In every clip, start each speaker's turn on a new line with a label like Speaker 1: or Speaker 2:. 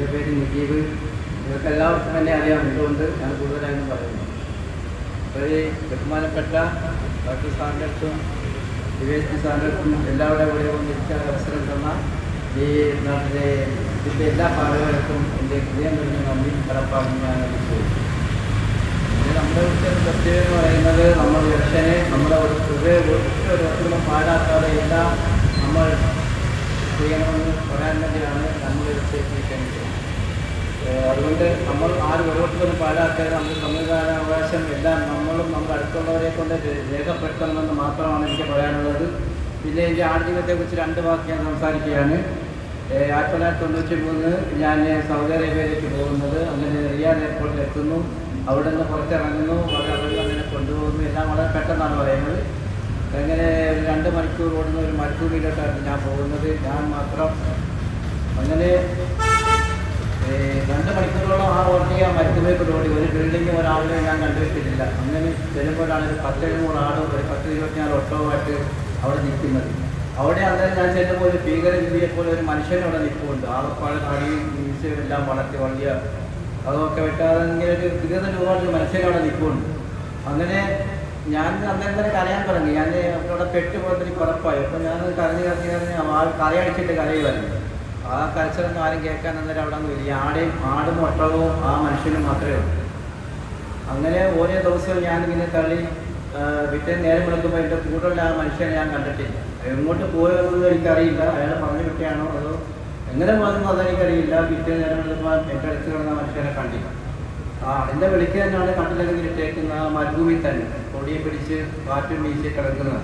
Speaker 1: എന്റെ പേര് മുജീബ്. നിങ്ങൾക്ക് എല്ലാവർക്കും തന്നെ അറിയാം. എന്തുകൊണ്ട്? ഞാൻ കൂടുതലായും പറയുന്നു. ഈ ബഹുമാനപ്പെട്ട ഡോക്ടർ സാറിന്റെടുത്തും വിവേചന സാറിന്റെടുത്തും എല്ലാവരുടെ കൂടെ ഒന്നിച്ച അവസരം തന്ന ഈ നാട്ടിലെ ഇതിന്റെ എല്ലാ പാടുകൾക്കും എന്റെ ഹൃദയം കഴിഞ്ഞ നന്ദി. കടപ്പാടും ഞാൻ ചോദിച്ചു നമ്മുടെ ഒരു പ്രത്യേകത എന്ന് പറയുന്നത് നമ്മൾ ഇലക്ഷനെ നമ്മുടെ ഒരു ഒരു ഒരു പാടാക്കാതെ എല്ലാം നമ്മൾ ചെയ്യണമെന്ന് പറയാൻ നമ്മൾ നിശ്ചയിച്ചിരിക്കുന്നത് ഏഹ് അതുകൊണ്ട് നമ്മൾ ആരും ഓരോരുത്തരും പാഴാക്കാതെ നമ്മുടെ സമ്മതിദാനാവകാശം എല്ലാം നമ്മളും നമ്മുടെ അടുത്തുള്ളവരെ കൊണ്ട് രേഖപ്പെടുത്തണമെന്ന് മാത്രമാണ് എനിക്ക് പറയാനുള്ളത്. പിന്നെ എന്റെ ആടുജീവിതത്തെക്കുറിച്ച് രണ്ട് വാക്ക് ഞാൻ സംസാരിക്കുകയാണ്. ആയിരത്തി തൊള്ളായിരത്തി തൊണ്ണൂറ്റി മൂന്ന് ഞാൻ സൗദി അറേബ്യയിലേക്ക് പോകുന്നത്. അങ്ങനെ റിയാദ് എയർപോർട്ടിൽ എത്തുന്നു. അവിടെ നിന്ന് പുറത്തിറങ്ങുന്നു. അവിടെ അവർ അങ്ങനെ കൊണ്ടുപോകുന്നു. എല്ലാം വളരെ പെട്ടെന്നാണ് പറയുന്നത്. അങ്ങനെ ഒരു രണ്ട് മണിക്കൂർ ഓടുന്ന ഒരു മരുഭൂമിയിലോട്ടായിരുന്നു ഞാൻ പോകുന്നത്. ഞാൻ മാത്രം അങ്ങനെ രണ്ട് മണിക്കൂറോളം ആ ഓട്ടിയ മരുഭൂമിയിലോട്ട് ഓടി. ഒരു ബിൽഡിംഗ് ഒരാളിനെ ഞാൻ കണ്ടുവച്ചിട്ടില്ല. അങ്ങനെ ചെല്ലുമ്പോഴാണ് ഒരു പത്ത് എഴുന്നൂറ് ആളും ഒരു പത്ത് ഇരുപത്തിനാല് ഒട്ടവുമായിട്ട് അവിടെ നിൽക്കുന്നത്. അവിടെ അന്നേരം ഞാൻ ചെല്ലുമ്പോൾ ഒരു ഇന്ത്യയെ പോലെ ഒരു മനുഷ്യൻ അവിടെ നിൽപ്പുണ്ട്. ആളപ്പാട് കടിയും മീശയും എല്ലാം വളർത്തി വലിയ അതൊക്കെ വെട്ടാതെ ഇങ്ങനെ ഒരു വികൃത രൂപ മനുഷ്യൻ അവിടെ നിൽപ്പുണ്ട്. അങ്ങനെ ഞാൻ അന്നേരം തന്നെ കരയാൻ തുടങ്ങി. ഞാൻ അവിടെ പെട്ടുപോയതിന് കുഴപ്പമായി. അപ്പം ഞാൻ കരഞ്ഞ് കരഞ്ഞ് കരഞ്ഞ് ആ കരയടിച്ചിട്ട് കരയുമായിരുന്നു ആ കരച്ചിലൊന്നും ആരും കേൾക്കാൻ അന്നേരം അവിടെ ഒന്നും ഇല്ല. ആടെയും ആടും ഒട്ടകവും ആ മനുഷ്യനും മാത്രമേ ഉള്ളൂ. അങ്ങനെ ഓരോ ദിവസവും ഞാനിങ്ങനെ തള്ളി വിറ്റ നേരം വിളിക്കുമ്പോൾ എന്റെ കൂടെയുള്ള ആ മനുഷ്യനെ ഞാൻ കണ്ടിട്ടില്ല. എങ്ങോട്ട് പോയതെന്ന് എനിക്കറിയില്ല. അയാൾ പറഞ്ഞു വിട്ടയാണോ അതോ എങ്ങനെ പോകുന്നു അതെനിക്കറിയില്ല. വിറ്റ നേരം വിളിക്കുമ്പോൾ എന്റെ അടുത്ത് കിടന്ന മനുഷ്യനെ കണ്ടില്ല. ആ എന്നെ വിളിക്ക് തന്നെയാണ് കണ്ടില്ലെങ്കിൽ ഇട്ടേക്കുന്ന മരുഭൂമിയിൽ തന്നെ. കൊടിയെ പിടിച്ച് കാറ്റും വീശി കിടക്കുന്നത്.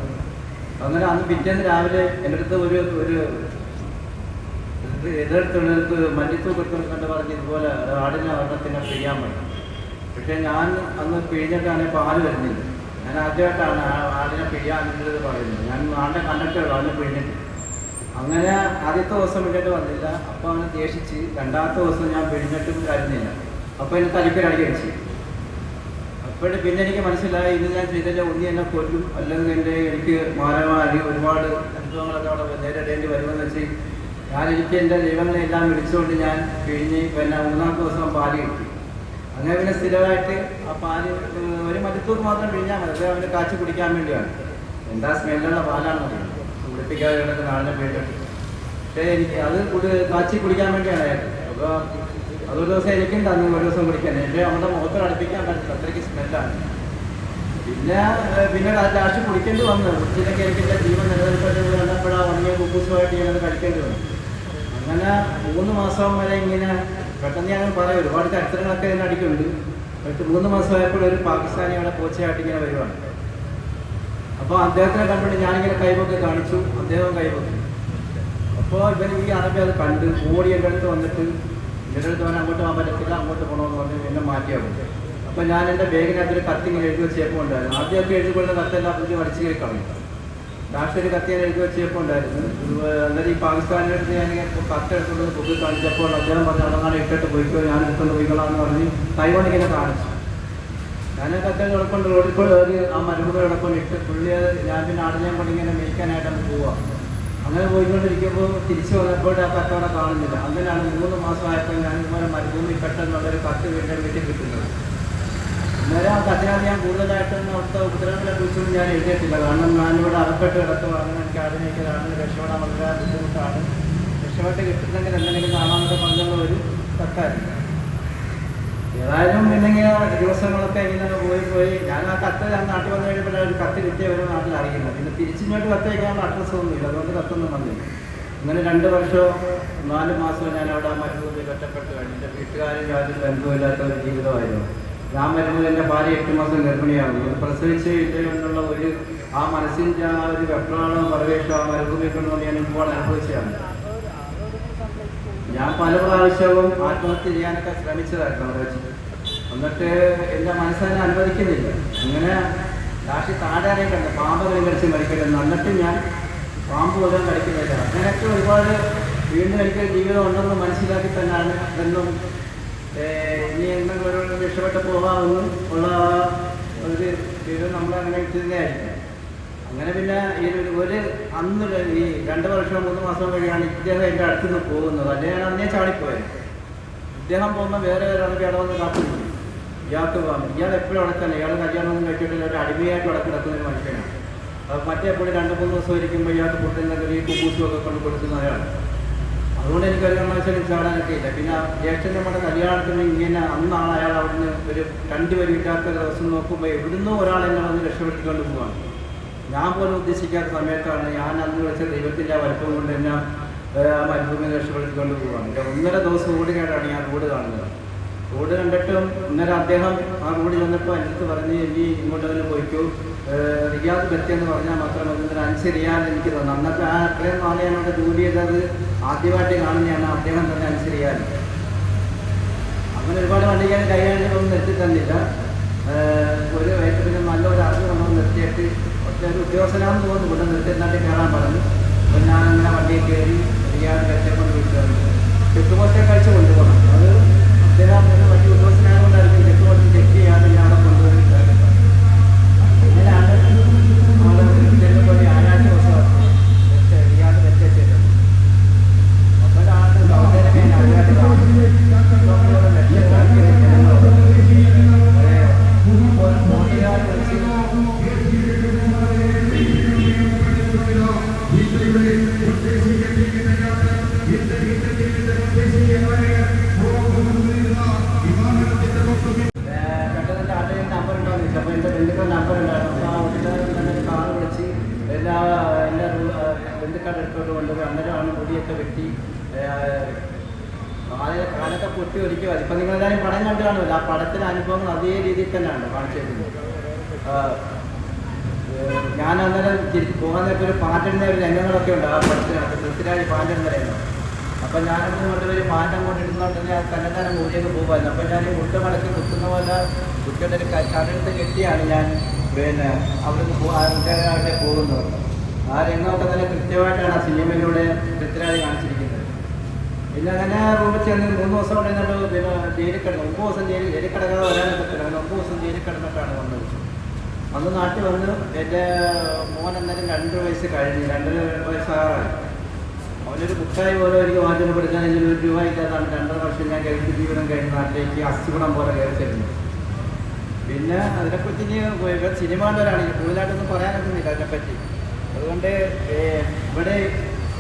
Speaker 1: അങ്ങനെ അന്ന് പിറ്റേന്ന് രാവിലെ എന്റെ അടുത്ത് ഒരു ഒരു എതിർത്തുള്ളവർക്ക് മല്ലിത്തൂക്കത്തിൽ കണ്ട് പറഞ്ഞ് ഇതുപോലെ ആടിനെ ഒരെണ്ണത്തിനെ പിഴിയാൻ പറ്റും പക്ഷേ ഞാൻ അന്ന് പിഴിഞ്ഞിട്ടാണ് പാൽ വരുന്നില്ല. ഞാൻ ആദ്യമായിട്ടാണ് ആടിനെ പിഴിയാന്നുള്ളത് പറയുന്നത്. ഞാൻ ആടിനെ കണ്ടിട്ടേ ആടിനെ പിഴിഞ്ഞിട്ട്. അങ്ങനെ ആദ്യത്തെ ദിവസം പിഴിഞ്ഞിട്ട് വന്നില്ല. അപ്പോൾ അവനെ ദേഷിച്ച് രണ്ടാമത്തെ ദിവസം ഞാൻ പിഴിഞ്ഞിട്ടും കാര്യമില്ല. അപ്പോൾ എന്നെ തലിക്കൊരടി അടിച്ചു അപ്പോഴും പിന്നെ എനിക്ക് മനസ്സിലായി ഇന്ന് ഞാൻ ചെയ്തില്ല ഒന്ന് എന്നെ കൊല്ലും. അല്ലെങ്കിൽ എന്റെ എനിക്ക് മാനമാരി ഒരുപാട് അനുഭവങ്ങളൊക്കെ അവിടെ നേരിടേണ്ടി വരുമെന്ന് വെച്ച് ഞാൻ എനിക്ക് എന്റെ ദൈവങ്ങളെ എല്ലാം വിളിച്ചുകൊണ്ട് ഞാൻ പിഴിഞ്ഞ് പിന്നെ മൂന്നാമത്തെ ദിവസം പാൽ കിട്ടി. അങ്ങനെ പിന്നെ സ്ഥിരമായിട്ട് ആ പാൽ ഒരു മണിക്കൂർ മാത്രം പിഴിഞ്ഞാൽ മതി. അവന് കാച്ചി കുടിക്കാൻ വേണ്ടിയാണ്. എന്താ സ്മെല്ലുള്ള പാലാണെന്ന് കുടിപ്പിക്കാതെ കിടക്കുന്ന ആളിനെ പക്ഷേ എനിക്ക് അത് കാച്ചി കുടിക്കാൻ വേണ്ടിയാണ് അയാൾ അപ്പോൾ അതൊരു ദിവസം എനിക്കും തന്നെ ഒരു ദിവസം കുടിക്കാൻ എന്റെ നമ്മുടെ മുഖത്ത് അടുപ്പിക്കാൻ പറ്റില്ല അത്രയ്ക്ക് സ്മെല്ലാണ് പിന്നെ പിന്നെ ലാസ്റ്റ് കുടിക്കേണ്ടി വന്നു. കുടിച്ചിട്ടൊക്കെ എനിക്ക് എന്റെ ജീവൻ നിലനിൽക്കേണ്ടത് കണ്ടപ്പോഴാണ് ഉണങ്ങിയ കുക്കൂസുമായിട്ട് ഞാനത് കഴിക്കേണ്ടി വന്നു. അങ്ങനെ മൂന്ന് മാസം വരെ ഇങ്ങനെ പെട്ടെന്ന് ഞാൻ പറയും ഒരുപാട് ചരിത്രങ്ങളൊക്കെ ഇതിന് അടിക്കുന്നുണ്ട് പക്ഷേ മൂന്ന് മാസമായപ്പോൾ ഒരു പാകിസ്ഥാനി അവിടെ പോച്ചയായിട്ട് ഇങ്ങനെ വരുവാണ്. അപ്പോൾ അദ്ദേഹത്തിനെ കണ്ടിട്ട് ഞാനിങ്ങനെ കൈവൊക്കെ കാണിച്ചു അദ്ദേഹം കൈവൊക്കെ അപ്പോൾ ഇവൻ ഈ അറബി അത് കണ്ട് ഓടി എന്റെ അടുത്ത് വന്നിട്ട് എന്റെ അടുത്ത് അങ്ങോട്ട് പോകാൻ പറ്റത്തില്ല അങ്ങോട്ട് പോകണമെന്ന് പറഞ്ഞ് എന്നെ മാറ്റിയാൽ മതി അപ്പോൾ ഞാൻ എന്റെ ബാഗിനകത്ത് ഒരു കത്തി ഇങ്ങനെ എഴുതി വെച്ചപ്പോൾ ഉണ്ടായിരുന്നു. ആദ്യമൊക്കെ എഴുതിക്കൊള്ളുന്ന കത്തെല്ലാം പുതിയ വലിച്ചു കയറി കളഞ്ഞു. ലാസ്റ്റ് ഒരു കത്തി ഞാൻ എഴുതി വെച്ചപ്പോൾ ഉണ്ടായിരുന്നു. അന്നേരം ഈ പാകിസ്ഥാനിന്റെ അടുത്ത് ഞാൻ കത്ത് എടുത്തുകൊണ്ട് ബുക്ക് കാണിച്ചപ്പോൾ അദ്ദേഹം പറഞ്ഞു അവിടെ ഇട്ടിട്ട് പോയിക്കോ ഞാൻ എടുത്തുകൊണ്ട് പോയിക്കോളാം എന്ന് പറഞ്ഞ് കൈകൊണ്ട് ഇങ്ങനെ കാണിച്ചു. ഞാൻ ആ കത്ത് കിടക്കൊണ്ട് റോഡിൽ കൂടെ കയറി ആ കിടക്കൊണ്ട് ഇട്ട് പുള്ളി ഞാൻ പിന്നെ ആടിനെ കൊണ്ട് ഇങ്ങനെ മേയ്ക്കാനായിട്ടാണ് പോവുക അങ്ങനെ പോയിക്കൊണ്ടിരിക്കുമ്പോൾ തിരിച്ചു വന്നപ്പോൾ ആ കത്തോടെ കാണുന്നില്ല അങ്ങനെയാണ് മൂന്ന് മാസമായപ്പോൾ ഞാൻ ഇതുപോലെ മരുഭൂമി പെട്ടെന്നുള്ളൊരു കത്ത് വീണ്ടും വീട്ടിൽ കിട്ടുന്നത്. അന്നേരം ആ കഥയാണ് ഞാൻ കൂടുതലായിട്ടും അവിടുത്തെ ഉപദ്രവങ്ങളെ കുറിച്ചൊന്നും ഞാൻ എഴുതിയിട്ടില്ല. കാരണം ഞാനിവിടെ അകപ്പെട്ട് കിടക്കുവാണ് എനിക്ക് അതിനേക്ക് കാണുന്ന രക്ഷപ്പെടാൻ വളരെ ബുദ്ധിമുട്ടാണ്. രക്ഷപ്പെട്ട് കിട്ടുന്നെങ്കിൽ എന്തെങ്കിലും കാണാമെന്നൊക്കെ പറഞ്ഞുള്ള ഒരു കത്തായിരുന്നു ഏതായാലും ഇങ്ങനെ ദിവസങ്ങളൊക്കെ ഇങ്ങനെ പോയി പോയി. ഞാൻ ആ കത്ത് ഞാൻ നാട്ടിൽ വന്നു കഴിഞ്ഞപ്പോൾ ഒരു കത്ത് കിട്ടിയവരെ നാട്ടിൽ അറിയില്ല പിന്നെ തിരിച്ചിങ്ങോട്ട് കത്ത് അയക്കാനുള്ള അഡ്രസ്സ് ഒന്നുമില്ല അതുകൊണ്ട് കത്തൊന്നും വന്നില്ല. അങ്ങനെ രണ്ട് വർഷമോ നാല് മാസമോ ഞാൻ അവിടെ മരുഭൂമി ഒറ്റപ്പെട്ട്. കഴിഞ്ഞു എന്റെ വീട്ടുകാരും യാതൊരു ബന്ധവുമില്ലാത്ത ഒരു ജീവിതമായിരുന്നു. ഞാൻ വരുന്നത് എന്റെ ഭാര്യ എട്ട് മാസം ഗർഭിണിയാകുന്നു ഇത് പ്രസവിച്ച് ഇട്ടുകൊണ്ടുള്ള ഒരു ആ മനസ്സിന്റെ ആ ഒരു വെപ്രാണോ പരവേഷവും ആ മരുഭൂമി കൊണ്ടുകൊണ്ട് ഞാൻ ഇപ്പോൾ അനുഭവിച്ചതാണ്. ഞാൻ പല പ്രാവശ്യവും ആത്മഹത്യ ചെയ്യാനൊക്കെ ശ്രമിച്ചതായിരുന്നു അവിടെ വെച്ചിട്ട് എന്നിട്ട് എന്റെ മനസ്സതിനെ അനുവദിക്കുന്നില്ല. അങ്ങനെ ലാസ്റ്റ് താടാനെ കണ്ട് പാമ്പ് കടിച്ച് മരിക്കരുത് എന്നിട്ട് ഞാൻ പാമ്പ് പോലും കഴിക്കുന്നില്ല അങ്ങനെയൊക്കെ ഒരുപാട് വീണ്ടും എനിക്ക് ജീവിതം ഉണ്ടെന്ന് മനസ്സിലാക്കി തന്നെയാണ് എന്നും ഇനി എന്തെങ്കിലും രക്ഷപ്പെട്ട് പോകാമെന്നും ഉള്ള ഒരു ജീവിതം നമ്മളങ്ങനെ ഇട്ടുന്നതായിരിക്കും അങ്ങനെ പിന്നെ ഈ ഒരു- അന്ന് ഈ രണ്ട് വർഷം മൂന്ന് മാസം കഴിയാണ് ഇദ്ദേഹം എന്റെ അടുത്ത് നിന്ന് പോകുന്നത്. അല്ലെങ്കിൽ ഞാൻ അന്നേ ചാടിപ്പോയത്. ഇദ്ദേഹം പോകുമ്പോൾ വേറെ ഒരാൾക്ക് ആണെങ്കിൽ വന്ന് കാത്തു ഇയാൾക്ക് ഇയാൾ എപ്പോഴും അടക്കല്ല. ഇയാൾ കല്യാണമൊന്നും കഴിച്ചിട്ടില്ല. ഒരു അടിമയായിട്ട് അവിടെ കിടക്കുന്ന ഒരു മനുഷ്യനാണ്. മറ്റേ എപ്പോഴും രണ്ട് മൂന്ന് ദിവസം ഇരിക്കുമ്പോൾ ഇയാൾക്ക് ഫുഡിന്റെ ഈ കുബൂസുമൊക്കെ കൊണ്ട് കൊടുക്കുന്ന ഒരാൾ അതുകൊണ്ട് എനിക്ക് കല്യാണം കാരണവശാലും ചാടാനൊക്കെ ഇല്ല. പിന്നെ ജ്യേഷ്ഠൻ നമ്മുടെ കല്യാണത്തിന് ഇങ്ങനെ അന്നാണ് അയാൾ അവിടുന്ന് ഒരു രണ്ട് വരി ദിവസം നോക്കുമ്പോൾ എവിടുന്നോ ഒരാൾ എന്നെ വന്ന് രക്ഷപ്പെടുത്തിക്കൊണ്ട് പോവാണ്. ഞാൻ പോലും ഉദ്ദേശിക്കാത്ത സമയത്താണ് ഞാൻ അന്ന് വിളിച്ച ദൈവത്തിന്റെ വലുപ്പം കൊണ്ട് ആ മരുഭൂമി രക്ഷപ്പെടുത്തിക്കൊണ്ട് പോവാണ്. എന്റെ ഒന്നര ദിവസം ഓടുകയായിട്ടാണ് ഞാൻ റോഡ് കാണുന്നത്. റോഡ് കണ്ടിട്ടും ഇന്നലെ അദ്ദേഹം ആ റോഡിൽ വന്നപ്പോൾ എന്റെ പറഞ്ഞ് ഇനി ഇങ്ങോട്ട് തന്നെ പോയിക്കൂ. റിയാദ് ബത്തി എന്ന് പറഞ്ഞാൽ മാത്രം മതി. അനുസരിയാൻ എനിക്ക് തന്നു. അന്നത്തെ ആ അത്രയും നാളെ ഞങ്ങളുടെ ജോലി ചെയ്തത് ആദ്യമായിട്ട് കാണുന്നതാണ് അദ്ദേഹം തന്നെ അഞ്ച് അങ്ങനെ ഒരുപാട് വണ്ടി ഞാൻ കൈകാര്യങ്ങളൊന്നും നിർത്തി തന്നില്ല ഒരു വയറ്റ് നല്ലൊരു അറിവ് നമ്മൾ നിർത്തിയിട്ട് ഒരു ഉദ്യോഗസ്ഥനാണെന്ന് തോന്നുന്നു. ഇവിടെ നിർത്തി എന്നിട്ട് കയറാൻ പറഞ്ഞു. ഞാൻ അങ്ങനെ വണ്ടിയിൽ കയറി റിയാദ് ബത്തിയെ കൊണ്ട് വിട്ടു ചെക്ക് പോസ്റ്റേ കഴിച്ച് വെട്ടി. കാല കാലൊക്കെ പൊട്ടി ഒരിക്കുക ഇപ്പം നിങ്ങളെല്ലാവരും പടം കണ്ടു കാണുമല്ലോ? ആ പടത്തിന്റെ അനുഭവങ്ങൾ അതേ രീതിയിൽ തന്നെയാണ് കാണിച്ചിരുന്നത് ഞാൻ അന്നേരം തിരിച്ച് പോകാൻ ഒരു പാട്ടിടുന്ന ഒരു രംഗങ്ങളൊക്കെ ഉണ്ട് ആ പടത്തിനകത്ത് പൃഥ്വിരാജ് പാട്ടിടുന്നതായിരുന്നു. അപ്പം ഞാനൊന്ന് കൊണ്ടുപോയി പാട്ടം കൊണ്ടിരുന്നോണ്ട് ഞാൻ തന്നെ തന്നെ മൂടിയൊക്കെ പോകുമായിരുന്നു. അപ്പം ഞാൻ മുട്ട മടക്കി കുത്തുന്ന പോലെ കുട്ടിയുടെ ഒരു കടലെടുത്ത് കെട്ടിയാണ് ഞാൻ പിന്നെ അവിടുന്ന് പോകുന്നത്. ആ രംഗമൊക്കെ തന്നെ കൃത്യമായിട്ടാണ് ആ സിനിമയിലൂടെ പൃഥ്വിരാജ് കാണിച്ചിരിക്കുന്നത്. പിന്നെ അങ്ങനെ റൂമിൽ ചെന്ന് മൂന്ന് ദിവസം കൊണ്ട് നമ്മൾ ജയിലിൽ കിടന്നു ഒമ്പത് ദിവസം ജയിലിൽ ജയിലിൽ കിടക്കാതെ വരാനൊക്കെ പറ്റില്ല അങ്ങനെ ഒമ്പത് ദിവസം ജയിലിൽ കിടന്നിട്ടാണ് വന്നത്. അന്ന് നാട്ടിൽ വന്ന് എന്റെ മോൻ എന്തായാലും രണ്ട് വയസ്സ് കഴിഞ്ഞ് രണ്ടര വയസ്സാറായി അവനൊരു കുട്ടായി പോലെ എനിക്ക് മാറ്റം എനിക്ക് ഒരു രൂപ ഇല്ലാതാണ് രണ്ടര വർഷം ഞാൻ കഴിച്ച് ജീവിതം കഴിഞ്ഞ നാട്ടിലേക്ക് അസ്ഥിപണം പോലെ കയറിച്ചിരുന്നു പിന്നെ അതിനെക്കുറിച്ച് ഇനി സിനിമ ഇനി കൂടുതലായിട്ടൊന്നും പറയാനൊന്നുമില്ല അതിനെപ്പറ്റി. അതുകൊണ്ട് ഇവിടെ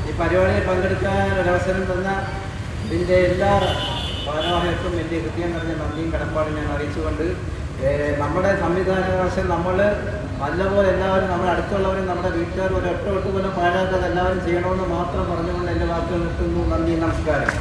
Speaker 1: ഈ പരിപാടിയിൽ പങ്കെടുക്കാൻ ഒരവസരം തന്ന ഇതിന്റെ എല്ലാ ഭാരവാഹികൾക്കും എന്റെ ഹൃദയം നിറഞ്ഞ നന്ദിയും കടപ്പാടും ഞാൻ അറിയിച്ചുകൊണ്ട് നമ്മുടെ സംവിധാനവശം നമ്മൾ നല്ലപോലെ എല്ലാവരും നമ്മുടെ അടുത്തുള്ളവരും നമ്മുടെ വീട്ടുകാർ ഒരു ഒറ്റ ഒട്ടുപോലെ പോലും പാഴാക്കാതെ എല്ലാവരും ചെയ്യണമെന്ന് മാത്രം പറഞ്ഞുകൊണ്ട് എന്റെ വാക്കുകൾ നിർത്തുന്നു. നന്ദി നമസ്കാരം.